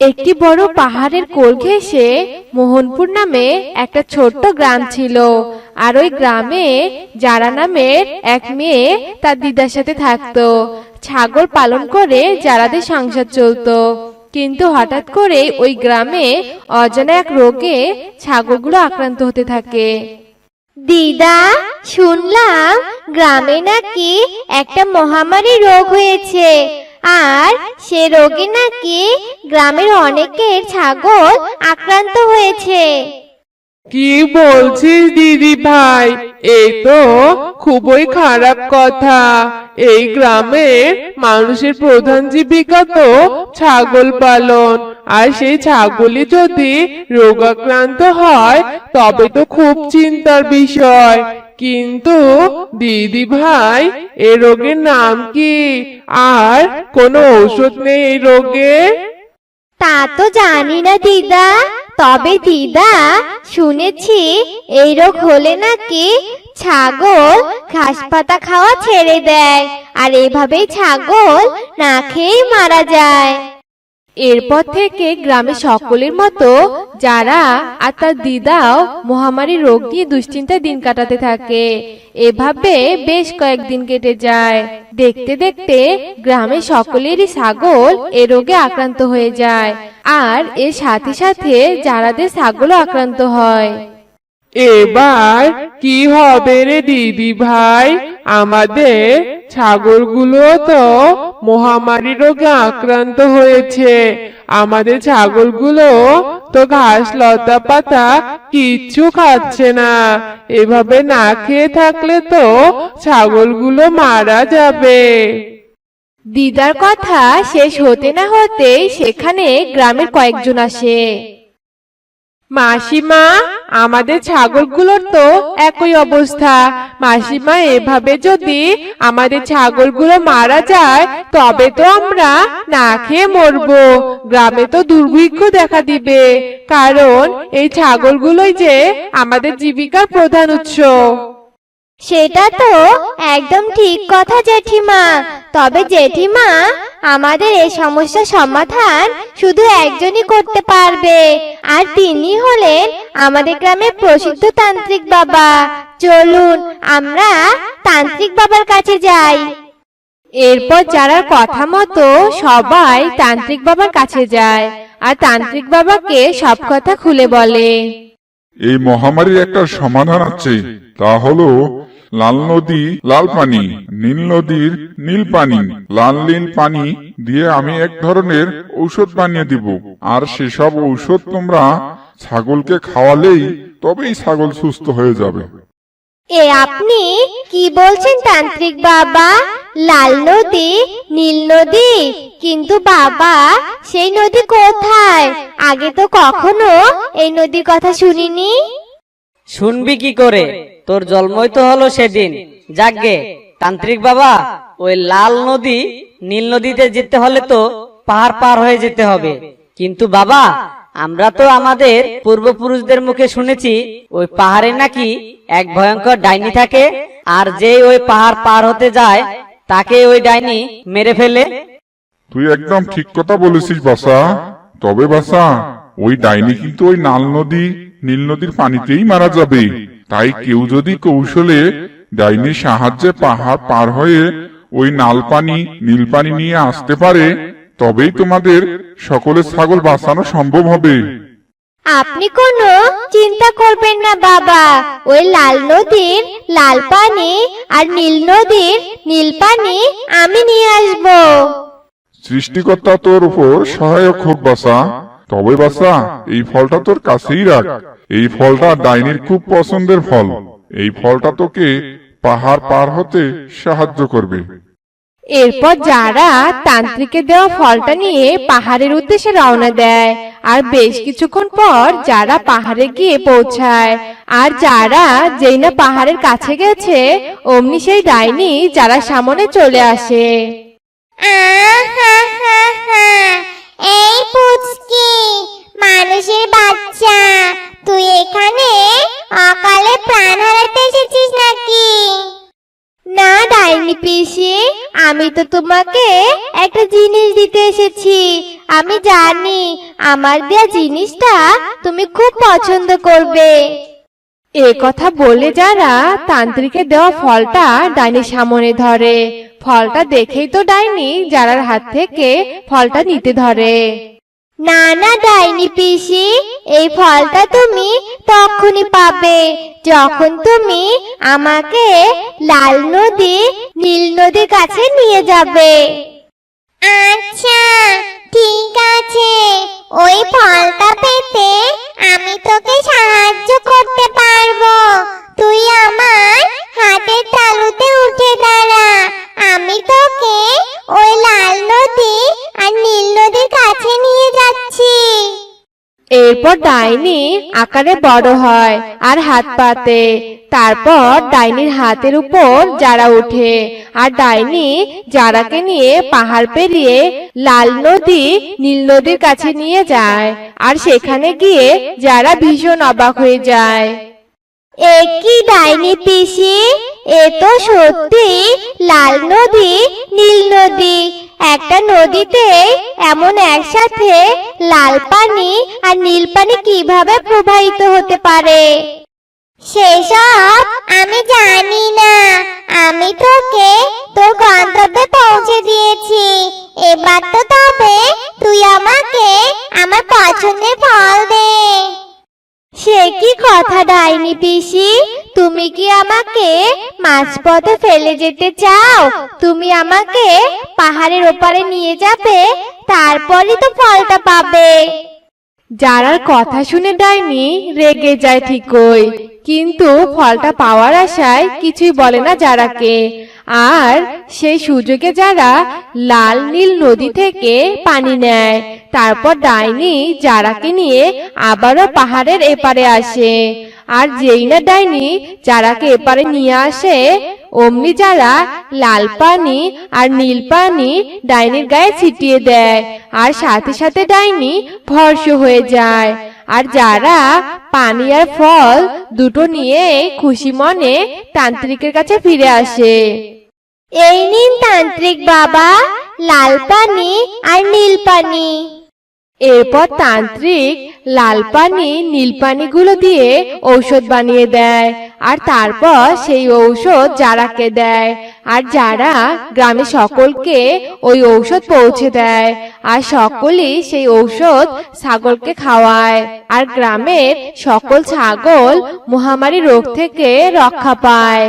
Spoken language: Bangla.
একটি বড় পাহাড়ের কোল ঘেঁষে মোহনপুর নামে একটা ছোট্ট গ্রাম ছিল। আর ওই গ্রামে যারা নামের এক মেয়ে তার দিদার সাথে থাকতো। ছাগল পালন করে যারাদের সংসার চলতো। কিন্তু হঠাৎ করে ওই গ্রামে অজানা এক রোগে ছাগলগুলো আক্রান্ত হতে থাকে। দিদা, শুনলাম গ্রামে নাকি একটা মহামারী রোগ হয়েছে। আর সে রোগে নাকি গ্রামের অনেকের ছাগল আক্রান্ত হয়েছে। কি বলছিস, দিদি ভাই? এই তো খুবই খারাপ কথা। এই গ্রামের মানুষের প্রধান জীবিকা তো ছাগল পালন। আর সেই ছাগলই যদি রোগাক্রান্ত হয়, তবে তো খুব চিন্তার বিষয়। কিন্তু দিদি ভাই, এ রোগের নাম কি? আর কোনো ঔষধ নেই এই রোগের তা তো জানি না দিদা, তবে দিদা, শুনেছি এই রোগ হলে নাকি ছাগল ঘাস পাতা খাওয়া ছেড়ে দেয়, আর এভাবেই ছাগল না খেয়েই মারা যায়। এরপর থেকে গ্রামে সকলের মতো যারা আর তার দিদাও মহামারী রোগ নিয়ে দুশ্চিন্তায় দিন কাটাতে থাকে। এভাবে বেশ কয়েকদিন কেটে যায়। দেখতে দেখতে গ্রামে সকলেরই ছাগল এ রোগে আক্রান্ত হয়ে যায়। আর এর সাথে সাথে যারাদের ছাগলও আক্রান্ত হয়। এবার কি হবে রে দিদি ভাই? আমাদের ছাগলগুলো তো মহামারী রোগে আক্রান্ত হয়েছে। আমাদের ছাগলগুলো তো ঘাস, লতা, পাতা কিচ্ছু খাচ্ছে না। এভাবে না খেয়ে থাকলে তো ছাগলগুলো মারা যাবে। দিদার কথা শেষ হতে না হতে সেখানে গ্রামের কয়েকজন আসে। মাসিমা, আমাদের ছাগলগুলোর তো একই অবস্থা। মাসিমা, এভাবে যদি আমাদের ছাগলগুলো মারা যায়, তবে তো আমরা না খেয়ে মরবো। গ্রামে তো দুর্ভিক্ষ দেখা দিবে। কারণ এই ছাগলগুলোই যে আমাদের জীবিকার প্রধান উৎস। সেটা তো একদম ঠিক কথা জেঠিমা। তবে জেঠিমা, আমাদের এই সমস্যার সমাধান শুধু একজনই করতে পারবে। আর তিনি হলেন আমাদের গ্রামের প্রসিদ্ধ তান্ত্রিক বাবা। চলুন আমরা তান্ত্রিক বাবার কাছে যাই। এরপর যারার কথা মতো সবাই তান্ত্রিক বাবার কাছে যায় আর তান্ত্রিক বাবাকে সব কথা খুলে বলে। এই মহামারীর একটা সমাধান আছে, তা হলো লাল নদী লাল পানি নীল নদীর নীল পানি। লাল নীল পানি দিয়ে আমি এক ধরনের ঔষধ বানিয়ে দিব। আর সেসব ঔষধ তোমরা ছাগলকে খাওয়ালেই তবেই ছাগল সুস্থ হয়ে যাবে। এ আপনি কি বলছেন তান্ত্রিক বাবা? লাল নদী নীল নদী কিন্তু বাবা সেই নদী কোথায়? আগে তো কখনো এই নদীর কথা শুনিনি। শুনবি কি করে? তোর জন্মই তো হলো সেদিন। যাকগে তান্ত্রিক বাবা, ওই লাল নদী, নীল নদীতে যেতে হলে তো পাহাড় পার হয়ে যেতে হবে। কিন্তু বাবা, আমরা তো আমাদের পূর্বপুরুষদের মুখে শুনেছি, ওই পাহাড়ে নাকি এক ভয়ঙ্কর ডাইনি থাকে, আর যে ওই পাহাড় পার হতে যায়, তাকে ওই ডাইনি মেরে ফেলে। তুই একদম ঠিক কথা বলেছিস, বাসা। তবে বাসা, ওই ডাইনি কিন্তু ওই নাল নদী, নীল নদীর পানিতেই মারা যাবে। তাই কেউ যদি কৌশলে ডাইনির সাহায্যে পাহাড় পার হয়ে ওই নাল পানি নীল পানি নিয়ে আসতে পারে তবেই তোমাদের সকলের ছাগল বাঁচানো সম্ভব হবে। আপনি কোনো চিন্তা করবেন না বাবা। ওই লাল নদীর লাল পানি আর নীল নদীর নীল পানি আমি নিয়ে আসব। সৃষ্টিকর্তা তোর উপর সহায়ক হোক বাসা তবে বাসা এই ফলটা তোর কাছেই রাখ। এই ফলটা ডাইনির খুব পছন্দের ফল। এই ফলটা তোকে পাহাড় পার হতে সাহায্য করবে। এরপর যারা তান্ত্রিকের দেওয়া ফলটা নিয়ে পাহাড়ের উদ্দেশ্যে রওনা দেয় আর বেশ কিছুক্ষণ পর যারা পাহাড়ে গিয়ে পৌঁছায় আর যারা যেই না পাহাড়ের কাছে গেছে অমনি সেই ডাইনি যারা সামনে চলে আসে। এই পুচকি মানুষের বাচ্চা তুই এখানে অকালে প্রাণ হারাতে এসেছিস নাকি? না ডাইনি পিসি আমি তো তোমাকে একটা জিনিস দিতে এসেছি। আমি জানি আমার দেয়া জিনিসটা তুমি খুব পছন্দ করবে। এ কথা বলে যারা তান্ত্রিকের দেওয়া ফলটা ডাইনির সামনে ধরে। ফলটা দেখেই তো ডাইনি, যারার হাত থেকে ফলটা নিতে ধরে। না না ডাইনি পিসি, এই ফলটা তুমি তখনই পাবে যখন তুমি আমাকে লাল নদী, নীল নদীর কাছে নিয়ে যাবে। আচ্ছা ঠিক আছে, ওই ফলটা পেতে আমি তোকে সাহায্য করতে পারব। তুই আমার এরপর ডাইনি আকারে বড় হয় আর হাত পাতে। তারপর ডাইনির হাতের উপর যারা ওঠে আর ডাইনি যারাকে নিয়ে পাহাড় পেরিয়ে লাল নদী, নীল নদীর কাছে নিয়ে যায় আর সেখানে গিয়ে যারা ভীষণ অবাক হয়ে যায়। একই ডাইনি পিসি? এ তো সত্যি লাল নদী, নীল নদী একটা নদীতে এমন একসাথে লাল পানি আর নীল পানি কীভাবে প্রবাহিত হতে পারে? সেসব আমি জানি না। আমি তোকে তোর মাঝপথে ফেলে যেতে চাও, তুমি আমাকে পাহাড়ের ওপারে নিয়ে যাবে, তারপরই তো ফলটা পাবে। যারার কথা শুনে ডাইনি, রেগে যায় ঠিকই। কিন্তু ফলটা পাওয়ার আশায় কিছুই বলে না যারাকে। আর সেই সুযোগে যারা লাল নীল নদী থেকে পানি নেয়, তারপর ডাইনি যারাকে নিয়ে আবারও পাহাড়ের এপারে আসে। আর যেই না ডাইনি যারাকে এপারে নিয়ে আসে, অমনি যারা লাল পানি আর নীল পানি ডাইনির গায়ে ছিটিয়ে দেয়। আর সাথে সাথে ডাইনি ভর্ষ হয়ে যায়। আর যারা পানি আর ফল দুটো নিয়ে খুশি মনে তান্ত্রিকের কাছে ফিরে আসে। এই নিন তান্ত্রিক বাবা, লাল পানি আর নীল পানি। এরপর তান্ত্রিক লাল পানি নীল পানিগুলো দিয়ে ঔষধ বানিয়ে দেয়। আর তারপর সেই ঔষধ যারাকে দেয়, আর যারা গ্রামে সকলকে ওই ঔষধ পৌঁছে দেয়, আর সকলেই সেই ঔষধ ছাগলকে খাওয়ায়। আর গ্রামের সকল ছাগল মহামারী রোগ থেকে রক্ষা পায়।